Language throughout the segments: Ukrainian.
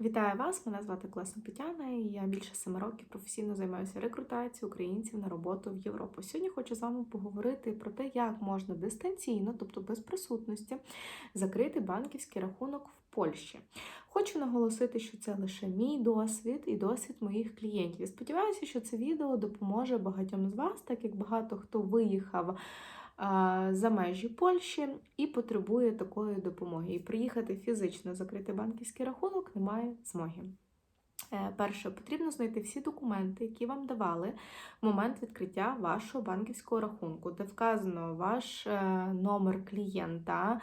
Вітаю вас! Мене звати Класна Тетяна, і я більше семи років професійно займаюся рекрутацією українців на роботу в Європу. Сьогодні хочу з вами поговорити про те, як можна дистанційно, тобто без присутності, закрити банківський рахунок в Польщі. Хочу наголосити, що це лише мій досвід і досвід моїх клієнтів. Сподіваюся, що це відео допоможе багатьом з вас, так як багато хто виїхав за межі Польщі і потребує такої допомоги. І приїхати фізично закрити банківський рахунок немає змоги. Е, перше, потрібно знайти всі документи, які вам давали в момент відкриття вашого банківського рахунку, де вказано ваш е, номер клієнта,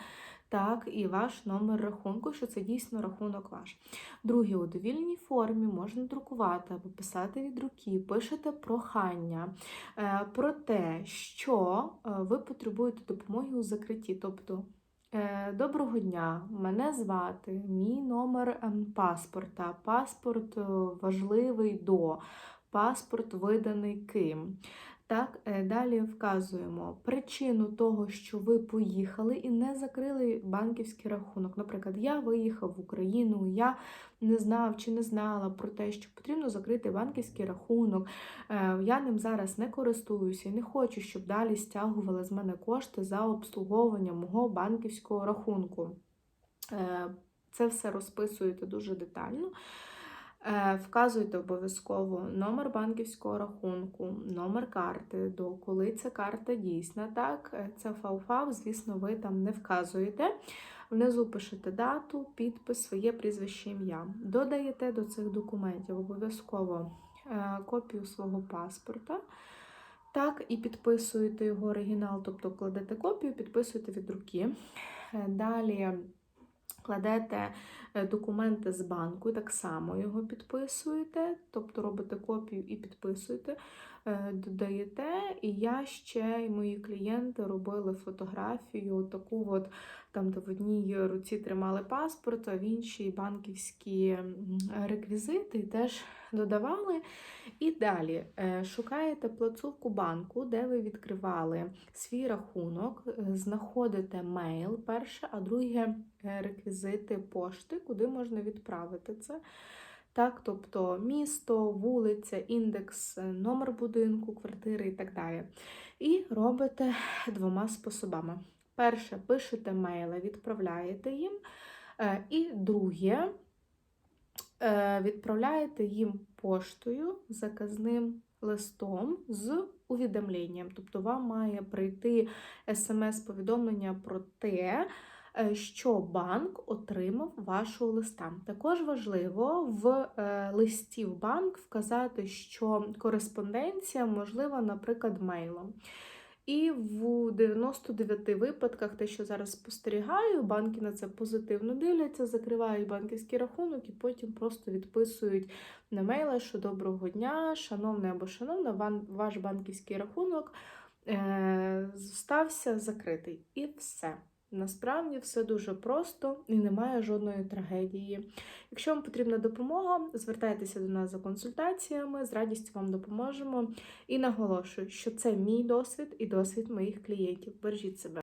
так, і ваш номер рахунку, що це дійсно рахунок ваш. Друге, у довільній формі можна друкувати або писати від руки, пишете прохання е, про те, що ви потребуєте допомоги у закритті. тобто Е, доброго дня, мене звати, мій номер ем, паспорта. Паспорт е, важливий до, паспорт виданий ким. Так, е, Далі вказуємо причину того, що ви поїхали і не закрили банківський рахунок. Наприклад, я виїхав в Україну, я не знав чи не знала про те, що потрібно закрити банківський рахунок. Е, я ним зараз не користуюся і не хочу, щоб далі стягували з мене кошти за обслуговування мого банківського рахунку. Е, це все розписуєте дуже детально. Е, вказуйте обов'язково номер банківського рахунку, номер карти, до коли ця карта дійсна. Так, е, це фауфав, звісно, ви там не вказуєте. Внизу пишете дату, підпис, своє прізвище ім'я. Додаєте до цих документів обов'язково е, копію свого паспорта. Так, і підписуєте його оригінал, тобто кладете копію, підписуєте від руки. Далі кладете документи з банку, так само його підписуєте, тобто робите копію і підписуєте, е, додаєте. І я ще і мої клієнти робили фотографію, таку от, там, де в одній руці тримали паспорт, а в іншій банківські реквізити, теж додавали. І далі е, шукаєте плацовку банку, де ви відкривали свій рахунок, е, знаходите мейл перше, а друге е, реквізити пошти, куди можна відправити це. Так, Тобто місто, вулиця, індекс, номер будинку, квартири і так далі. І робите двома способами. Перше, пишете мейли, відправляєте їм. І друге, Е, відправляєте їм поштою заказним листом з увідомленням. Тобто вам має прийти смс-повідомлення про те, е, що банк отримав вашого листа. Також важливо в е, листі в банк вказати, що кореспонденція можлива, наприклад, мейлом. І в 99 випадках, те, що зараз спостерігаю, банки на це позитивно дивляться, закривають банківський рахунок і потім просто відписують на мейли, що доброго дня, шановний або шановна, ваш банківський рахунок е, стався закритий. І все. Насправді все дуже просто і немає жодної трагедії. Якщо вам потрібна допомога, звертайтеся до нас за консультаціями, з радістю вам допоможемо. І наголошую, що це мій досвід і досвід моїх клієнтів. Бережіть себе.